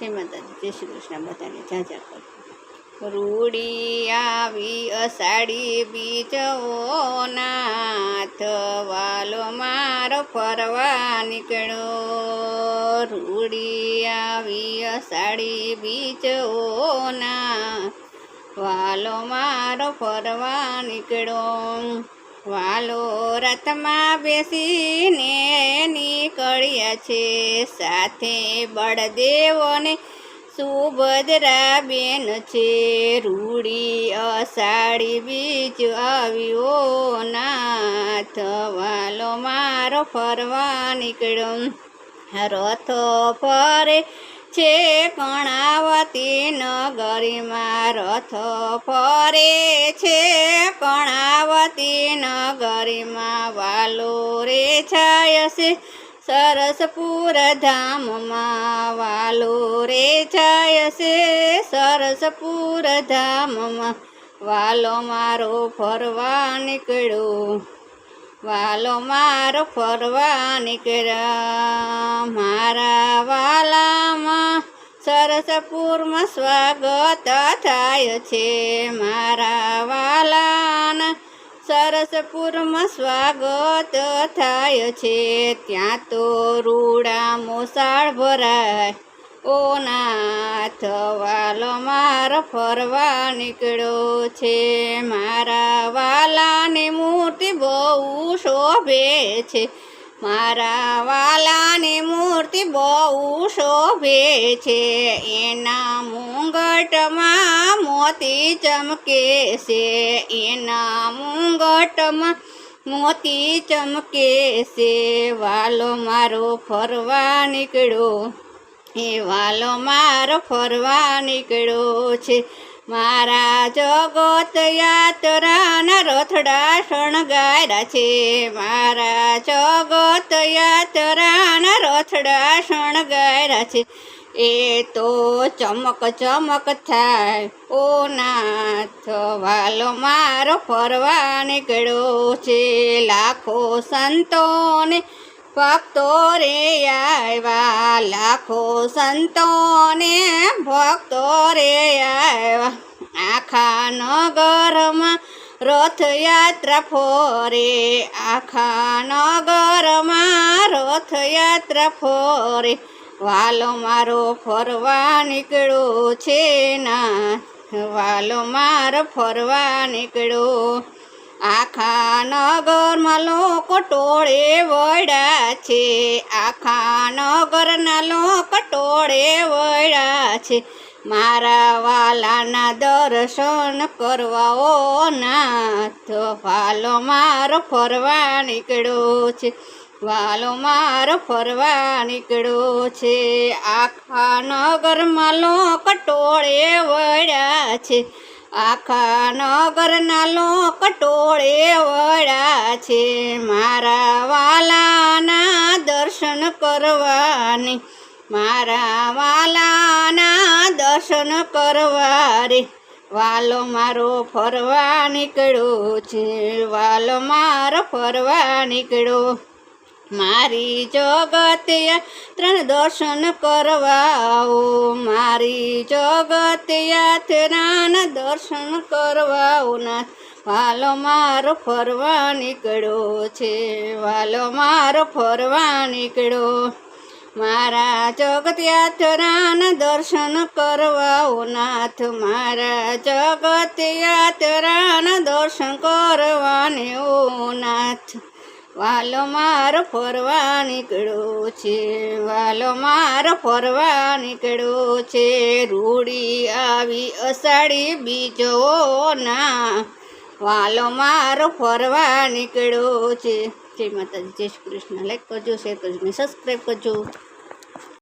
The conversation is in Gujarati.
જય માતાજી, જય શ્રી કૃષ્ણ. બધાને જાજા કરો. રૂડી આવી અષાઢી બીજો નાથ, વાલો મારો ફરવા નીકળ્યો. રૂડી આવી અષાઢી બીજો ના વાલો મારો ફરવા નીકળ્યો. વાલો રથમાં બેસીને નીકળ્યા છે. સાથે બળદેવોને સુભદ્રા બેન છે. રૂડી અષાઢી બીજ આવ્યો નાથ. વાલો મારો ફરવા નીકળ્યો. રથ ફરે છે કણાવતી નગરીમાં. રથ ફરે છે નગરીમાં વાલો રે છાય છે. સરસપુર ધામમાં વાલો રે છાય છે. સરસપુર ધામમાં વાલો મારો ફરવા નીકળ્યો. વાલો મારો ફરવા નીકળ્યા. મારા વાલામાં સરસપુરમાં સ્વાગત થાય છે. મારા વાલાના સરસપુરમાં સ્વાગત થાય છે. ત્યાં તો રૂડા મોસાળ ભરાય. ઓ નાથ વાલો માર ફરવા નીકળ્યો છે. મારા વાલાની મૂર્તિ બહુ શોભે છે. મારા વાલાની મૂર્તિ બહુ શોભે છે. એના મુંગટમાં મોતી ચમકે છે. એના મુંગટમાં મોતી ચમકે છે. વાલો મારો ફરવા નીકળ્યો. એ વાલો મારો ફરવા નીકળ્યો છે. મારા જગત યાત્રાના રથડા શણગાર્યા છે. મારા જગત યાત્રાના રથડા શણગાર્યા છે. એ તો ચમક ચમક થાય. ઓ નાથ, વાલો મારો ફરવા નીકળ્યો છે. લાખો સંતોને ભક્તો રે આવ્યા, લાખો સંતોને ભક્તો રે આવ્યા. આખા નગરમાં રથયાત્રા ફોરે, આખા નગરમાં રથયાત્રા ફોરે. વાલો મારો ફરવા નીકળ્યો છે ના, વાલો મારો ફરવા નીકળ્યો આખા નગરમાં લોકો ટોળે વળ્યા છે. આખા નગરના લોકો ટોળે વળ્યા છે. મારા વાલાના દર્શન કરવા ઓ નાથ. વાલો મારો ફરવા નીકળ્યો છે. વાલો મારો ફરવા નીકળ્યો છે. આખા નગરમાં લોકો ટોળે વળ્યા છે. આખા નગરના લોક ટોળે વળ્યા છે. મારા વાલાના દર્શન કરવાની, મારા વાલાના દર્શન કરવા રે વાલો મારો ફરવા નીકળ્યો છે, વાલો મારો ફરવા નીકળ્યો. મારી જગત યાત્રા દર્શન કરવાઓ. મારી જગત યાત્રાના દર્શન કરવાઓ. ના, વાલો મારો ફરવા નીકળ્યો છે, વાલો મારો ફરવા નીકળ્યો. મારા જગત દર્શન કરવાઓ. નાથ, મારા જગત યાત્રાના દર્શન કરવાને ઓ નાથ. વાલો માર ફરવા નીકળ્યો છે, વાલો માર ફરવા નીકળ્યો છે. રૂડી આવી અષાઢી બીજો ના વાલો માર ફરવા નીકળ્યો છે. જય માતાજી, જય શ્રી કૃષ્ણ. લાઈક કરજો શેર કરજો ને સબસ્ક્રાઈબ કરજો.